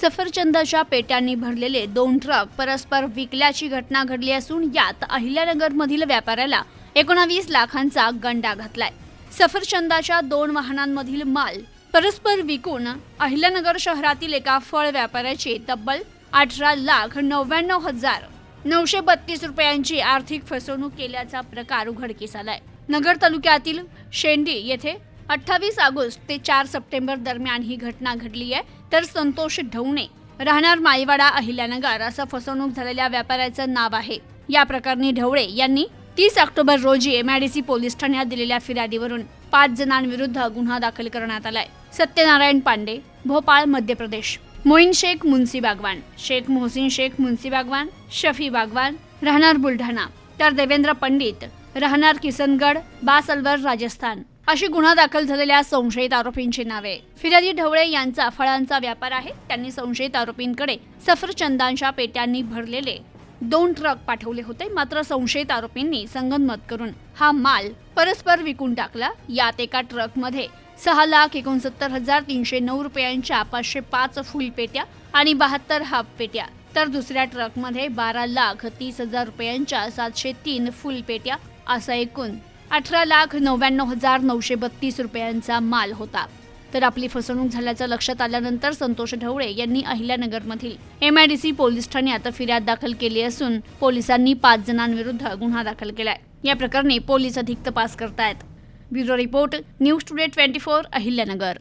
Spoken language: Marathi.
सफरचंदाच्या पेट्यांनी भरलेले दोन ट्रक परस्पर विकल्याची घटना घडली असून यात अहिल्यानगरमधील व्यापाऱ्याला एकोणावीस लाखांचा गंडा घातलाय. सफरचंदाच्या दोन वाहनांमधील माल परस्पर विकून अहिल्यानगर शहरातील एका फळ व्यापाऱ्याचे तब्बल अठरा लाख नव्याण्णव हजार नऊशे बत्तीस रुपयांची आर्थिक फसवणूक केल्याचा प्रकार उघडकीस आलाय. नगर तालुक्यातील शेंडी येथे अठ्ठावीस ऑगस्ट ते चार सप्टेंबर दरम्यान ही घटना घडली आहे. तर संतोष ढवणे राहणार माईवाडा अहिल्यानगर असं फसवणूक झालेल्या व्यापाऱ्याचं नाव आहे. या प्रकरणी ढवळे यांनी तीस ऑक्टोबर रोजी एमआयडीसी पोलीस ठाण्यात दिलेल्या फिर्यादीवरून पाच जणांविरुद्ध गुन्हा दाखल करण्यात आलाय. सत्यनारायण पांडे भोपाळ मध्य प्रदेश. मोईन शेख मुन्सी बागवान. शेख मोहसिन शेख मुन्सी बागवान शफी बागवान राहणार बुलढाणा. तर देवेंद्र पंडित राहणार किसनगड बासलवर राजस्थान. अशी गुन्हा दाखल झालेल्या संशयित आरोपींची नावे. फिर्यादी ढवळे यांचा फळांचा व्यापार आहे. त्यांनी संशयित आरोपींकडे सफरचंदांच्या पेट्यांनी भरलेले दोन ट्रक पाठवले होते. मात्र संशयित आरोपींनी संगनमत करून हा माल परस्पर विकून टाकला. यात एका ट्रकमध्ये सहा लाख एकोणसत्तर हजार तीनशे नऊ रुपयांच्या पाचशे पाच फुल पेट्या आणि बहात्तर हाफ पेट्या तर दुसऱ्या ट्रकमध्ये बारा लाख तीस हजार रुपयांच्या सातशे तीन फुल पेट्या असा एकूण अठरा लाख नव्याण्णव हजार नऊशे बत्तीस रुपयांचा माल होता. तर आपली फसवणूक झाल्याचं लक्षात आल्यानंतर संतोष ढवळे यांनी अहिल्यानगरमधील एमआयडीसी पोलीस ठाण्यात फिर्याद दाखल केली असून पोलिसांनी पाच जणांविरुद्ध गुन्हा दाखल केलाय. या प्रकरणी पोलीस अधिक तपास करतायत. Bureau report news today twenty four Ahilyanagar.